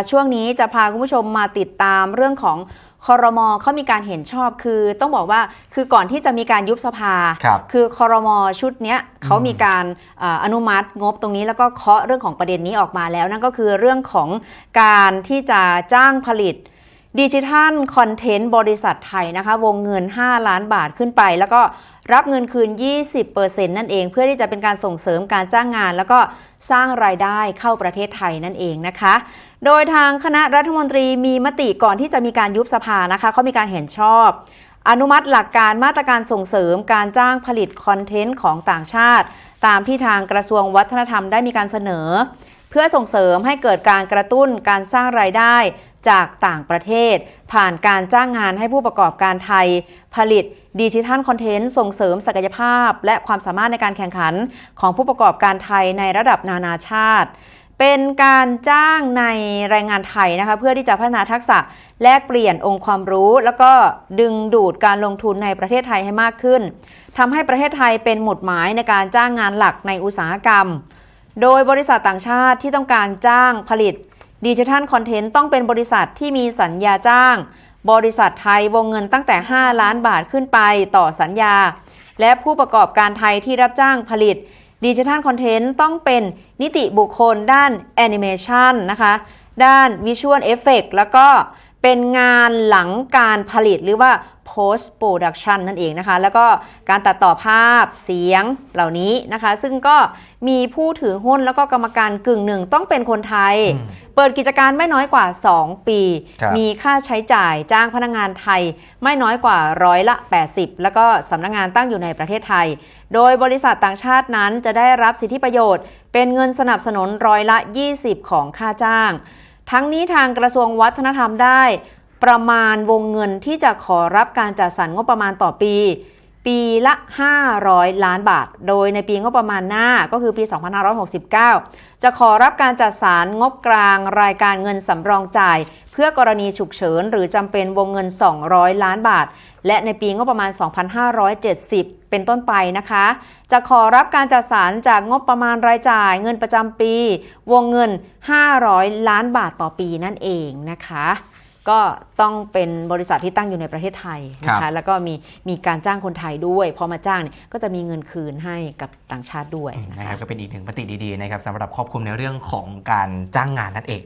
ช่วงนี้จะพาคุณผู้ชมมาติดตามเรื่องของคอรมอเขามีการเห็นชอบคือต้องบอกว่าคือก่อนที่จะมีการยุบสภาครับคือคอรมอชุดเนี้ยเขามีการเอ่ออนุมัติงบตรงนี้แล้วก็เคาะเรื่องของประเด็นนี้ออกมาแล้ว นั่นก็คือเรื่องของการที่จะจ้างผลิต ดิจิทัลคอนเทนต์บริษัทไทยนะคะ วงเงิน 5 ล้านบาทขึ้นไป แล้วก็รับเงินคืน 20%นั่นเอง เพื่อที่จะเป็นการส่งเสริมการจ้างงาน แล้วก็สร้างรายได้เข้าประเทศไทยนั่นเองนะคะ โดยทางคณะรัฐมนตรีมีมติก่อนที่จะมีการยุบสภานะคะเขามีการเห็นชอบ อนุมัติหลักการมาตรการส่งเสริมการจ้างผลิตคอนเทนต์ของต่างชาติ ตามที่ทางกระทรวงวัฒนธรรมได้มีการเสนอเพื่อส่งเสริมให้เกิดการกระตุ้นการสร้างรายได้จากต่างประเทศ ผ่านการจ้างงานให้ผู้ประกอบการไทย ผลิตดิจิทัลคอนเทนต์ส่งเสริมศักยภาพ และความสามารถในการแข่งขันของผู้ประกอบการไทยในระดับนานาชาติ เป็นการจ้างในแรงงานไทยนะคะเพื่อที่จะพัฒนาทักษะแลกเปลี่ยนองค์ความรู้ แล้วก็ดึงดูดการลงทุนในประเทศไทยให้มากขึ้นทำให้ประเทศไทยเป็นหมุดหมายในการจ้างงานหลักในอุตสาหกรรมโดยบริษัทต่างชาติที่ต้องการจ้างผลิต ดิจิทัลคอนเทนต์ต้องเป็นบริษัทที่มีสัญญาจ้าง บริษัทไทยวงเงินตั้งแต่ 5 ล้านบาทขึ้นไปต่อสัญญา และผู้ประกอบการไทยที่รับจ้างผลิตดิจิทัลคอนเทนต์ต้องเป็นนิติบุคคลด้านแอนิเมชันนะคะ ด้านวิชวลเอฟเฟกแล้วก็ เป็นงานหลังการผลิตหรือว่า post production นั่นเองนะคะ แล้วก็การตัดต่อภาพเสียงเหล่านี้นะคะ ซึ่งก็มีผู้ถือหุ้นแล้วก็กรรมการกึ่งหนึ่งต้องเป็นคนไทยอืมเปิดกิจการไม่น้อยกว่า 2 ปีครับมีค่าใช้จ่ายจ้างพนักงานไทยไม่น้อยกว่าร้อยละ 80 แล้วก็สำนักงานตั้งอยู่ในประเทศไทย โดยบริษัทต่างชาตินั้นจะได้รับสิทธิประโยชน์ เป็นเงินสนับสนุนร้อยละ 20 ของค่าจ้าง ทั้งนี้ทางกระทรวงวัฒนธรรมได้ ประมาณวงเงินที่จะขอรับการจัดสรรงบประมาณต่อปี ปีละ 500 ล้านบาท โดยในปีงบประมาณหน้าก็คือปี 2569 จะขอรับการจัดสรรงบกลางรายการเงินสำรองจ่าย เพื่อกรณีฉุกเฉินหรือจำเป็นวงเงิน 200 ล้านบาท และในปีงบประมาณ 2570 เป็นต้นไปนะคะ จะขอรับการจัดสรรจากงบประมาณรายจ่ายเงินประจำปี วงเงิน 500 ล้านบาทต่อปีนั่นเองนะคะ ก็ต้องเป็นบริษัทที่ตั้งอยู่ในประเทศไทยนะครัคะบ แล้วก็มีมีการจ้างคนไทยด้วย พอมาจ้างเนี่ยก็จะมีเงินคืนให้กับต่างชาติด้วยนะนะคคะ รับก็เป็นอีกหนึ่งปฏิดีๆนะครับสำหรับครอบคลุมในเรื่องของการจ้างงานนั่นเอง